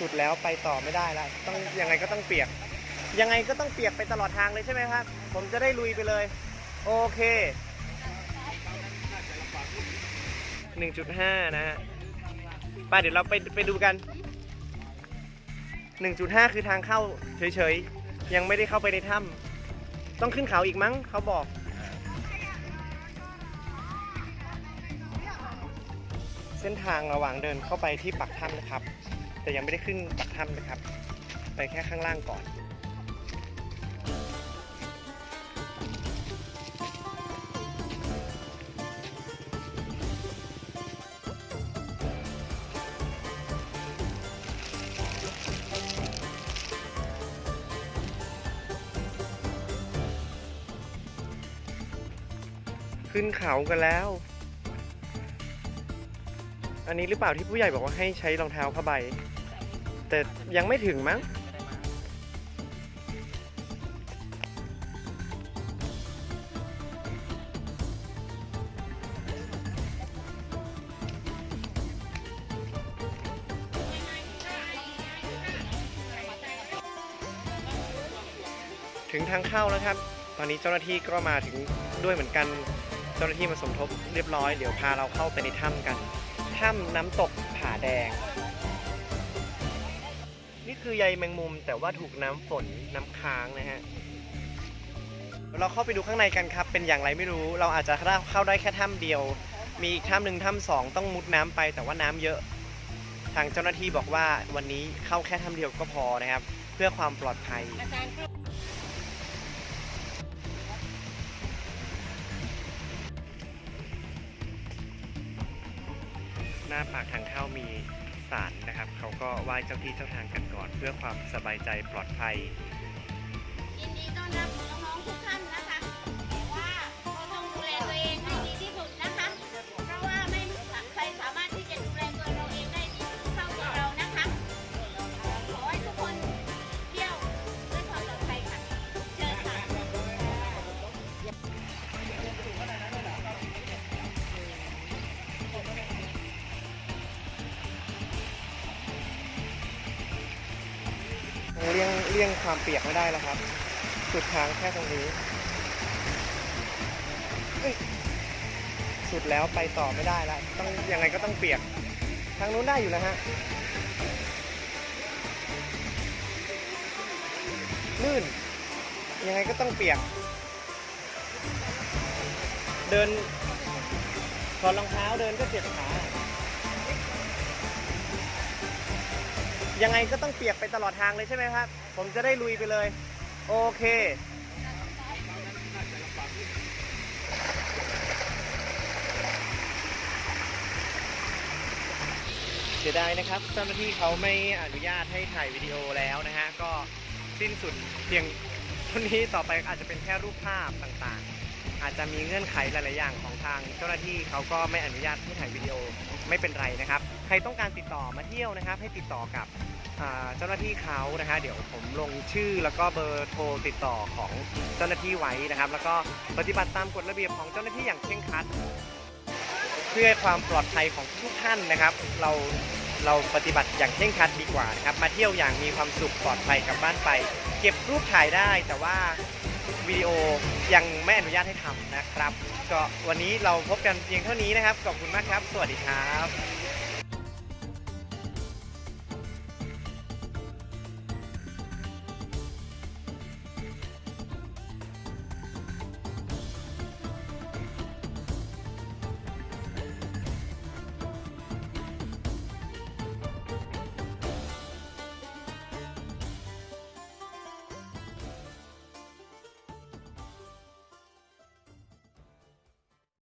สุดแล้วไปต่อไม่ได้แล้วต้องยังไงก็ต้องเปียก ยังไงก็ต้องเปียกไปตลอดทางเลยใช่ไหมครับ ผมจะได้ลุยไปเลย โอเค 1.5 นะฮะไปเดี๋ยวเราไปไปดูกัน 1.5 คือทางเข้าเฉยๆ ยังไม่ได้เข้าไปในถ้ำต้องขึ้นเขาอีกมั้งเขาบอกเส้นทางระหว่างเดินเข้าไปที่ปักถ้ำนะครับ แต่ยังไม่ได้ขึ้นปักถ้ำนะครับ ไปแค่ข้างล่างก่อน ขึ้นเขากันแล้ว อันนี้หรือเปล่าที่ผู้ใหญ่บอกว่าให้ใช้รองเท้าผ้าใบ แต่ยังไม่ถึงมั้งถึงทางเข้าแล้วครับ ตอนนี้เจ้าหน้าที่ก็มาถึงด้วยเหมือนกัน เจ้าหน้าที่มาสมทบเรียบร้อย เดี๋ยวพาเราเข้าไปในถ้ำกัน ถ้ำน้ำตกผาแดง นี่คือใยแมงมุมแต่ว่าถูกน้ำฝนน้ำค้างนะฮะ เราเข้าไปดูข้างในกันครับ เป็นอย่างไรไม่รู้ เราอาจจะเข้าได้แค่ถ้ำเดียว มีอีกถ้ำหนึ่งถ้ำสองต้องมุดน้ำไป แต่ว่าน้ำเยอะ ทางเจ้าหน้าที่บอกว่าวันนี้เข้าแค่ถ้ำเดียวก็พอนะครับ เพื่อความปลอดภัย หน้าปากทางเข้ามีศาลนะครับ เขาก็ไหว้เจ้าที่เจ้าทางกันก่อน เพื่อความสบายใจปลอดภัย เลี่ยงเลี่ยงความเปียกไม่ได้แล้วครับ สุดทางแค่ตรงนี้ สุดแล้วไปต่อไม่ได้แล้วต้องยังไงก็ต้องเปียก ทางนู้นได้อยู่แล้วฮะ ลื่น ยังไงก็ต้องเปียก เดินถอดรองเท้าเดินก็เจ็บขา ยังไงก็ต้องเปียกไปตลอดทางเลยใช่ไหมครับ ผมจะได้ลุยไปเลย โอเค เสียดายนะครับ เจ้าหน้าที่เขาไม่อนุญาตให้ถ่ายวิดีโอแล้วนะฮะ ก็สิ้นสุดเพียงเท่านี้ต่อไปอาจจะเป็นแค่รูปภาพต่างๆ อาจจะมีเงื่อนไขหลาย ๆ อย่างของทางเจ้าหน้าที่เขาก็ไม่อนุญาตให้ถ่ายวิดีโอไม่เป็นไรนะครับ ใครต้องการติดต่อมาเที่ยวนะครับ ให้ติดต่อกับเจ้าหน้าที่เขานะฮะเดี๋ยวผมลงชื่อแล้วก็เบอร์โทรติดต่อของเจ้าหน้าที่ไว้นะครับ แล้วก็ปฏิบัติตามกฎระเบียบของเจ้าหน้าที่อย่างเคร่งครัด เพื่อความปลอดภัยของทุกท่านนะครับ เราเราปฏิบัติอย่างเคร่งครัดดีกว่านะครับมาเที่ยวอย่างมีความสุขปลอดภัยกลับบ้านไป เก็บรูปถ่ายได้แต่ว่า วิดีโอยังไม่อนุญาตให้ทำนะครับ ก็วันนี้เราพบกันเพียงเท่านี้นะครับ ขอบคุณมากครับ สวัสดีครับ